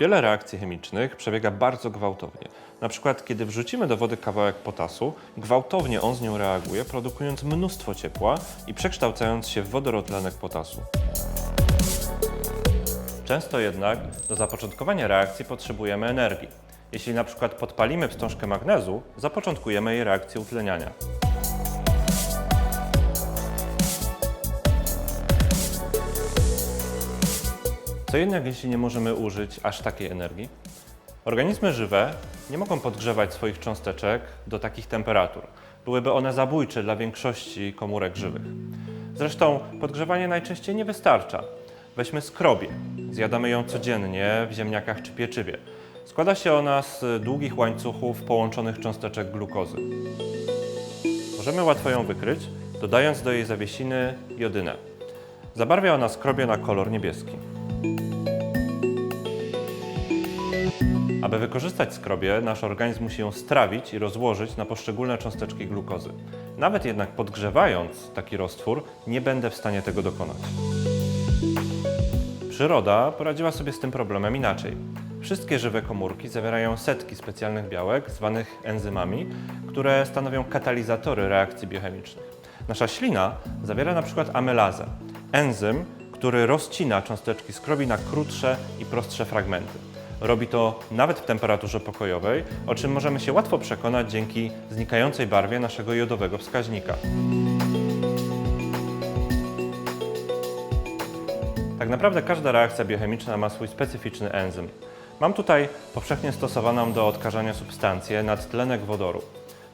Wiele reakcji chemicznych przebiega bardzo gwałtownie. Na przykład, kiedy wrzucimy do wody kawałek potasu, gwałtownie on z nią reaguje, produkując mnóstwo ciepła i przekształcając się w wodorotlenek potasu. Często jednak do zapoczątkowania reakcji potrzebujemy energii. Jeśli na przykład podpalimy wstążkę magnezu, zapoczątkujemy jej reakcję utleniania. Co jednak jeśli nie możemy użyć aż takiej energii? Organizmy żywe nie mogą podgrzewać swoich cząsteczek do takich temperatur. Byłyby one zabójcze dla większości komórek żywych. Zresztą podgrzewanie najczęściej nie wystarcza. Weźmy skrobię. Zjadamy ją codziennie w ziemniakach czy pieczywie. Składa się ona z długich łańcuchów połączonych cząsteczek glukozy. Możemy łatwo ją wykryć, dodając do jej zawiesiny jodynę. Zabarwia ona skrobię na kolor niebieski. Aby wykorzystać skrobię, nasz organizm musi ją strawić i rozłożyć na poszczególne cząsteczki glukozy. Nawet jednak podgrzewając taki roztwór, nie będę w stanie tego dokonać. Przyroda poradziła sobie z tym problemem inaczej. Wszystkie żywe komórki zawierają setki specjalnych białek, zwanych enzymami, które stanowią katalizatory reakcji biochemicznych. Nasza ślina zawiera na przykład amylazę, enzym, który rozcina cząsteczki skrobi na krótsze i prostsze fragmenty. Robi to nawet w temperaturze pokojowej, o czym możemy się łatwo przekonać dzięki znikającej barwie naszego jodowego wskaźnika. Tak naprawdę każda reakcja biochemiczna ma swój specyficzny enzym. Mam tutaj powszechnie stosowaną do odkażania substancję nadtlenek wodoru.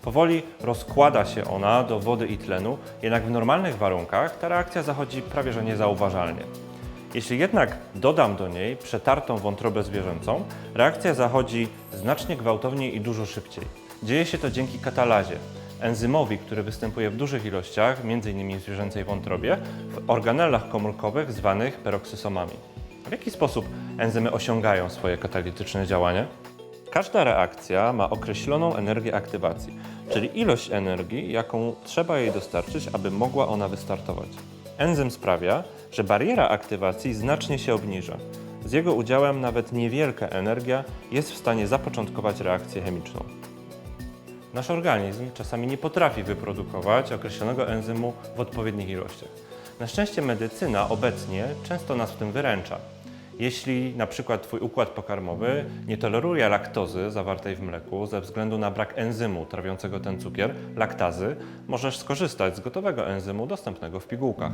Powoli rozkłada się ona do wody i tlenu, jednak w normalnych warunkach ta reakcja zachodzi prawie że niezauważalnie. Jeśli jednak dodam do niej przetartą wątrobę zwierzęcą, reakcja zachodzi znacznie gwałtowniej i dużo szybciej. Dzieje się to dzięki katalazie, enzymowi, który występuje w dużych ilościach, m.in. w zwierzęcej wątrobie, w organellach komórkowych zwanych peroksysomami. W jaki sposób enzymy osiągają swoje katalityczne działanie? Każda reakcja ma określoną energię aktywacji, czyli ilość energii, jaką trzeba jej dostarczyć, aby mogła ona wystartować. Enzym sprawia, że bariera aktywacji znacznie się obniża. Z jego udziałem nawet niewielka energia jest w stanie zapoczątkować reakcję chemiczną. Nasz organizm czasami nie potrafi wyprodukować określonego enzymu w odpowiednich ilościach. Na szczęście medycyna obecnie często nas w tym wyręcza. Jeśli na przykład Twój układ pokarmowy nie toleruje laktozy zawartej w mleku ze względu na brak enzymu trawiącego ten cukier, laktazy, możesz skorzystać z gotowego enzymu dostępnego w pigułkach.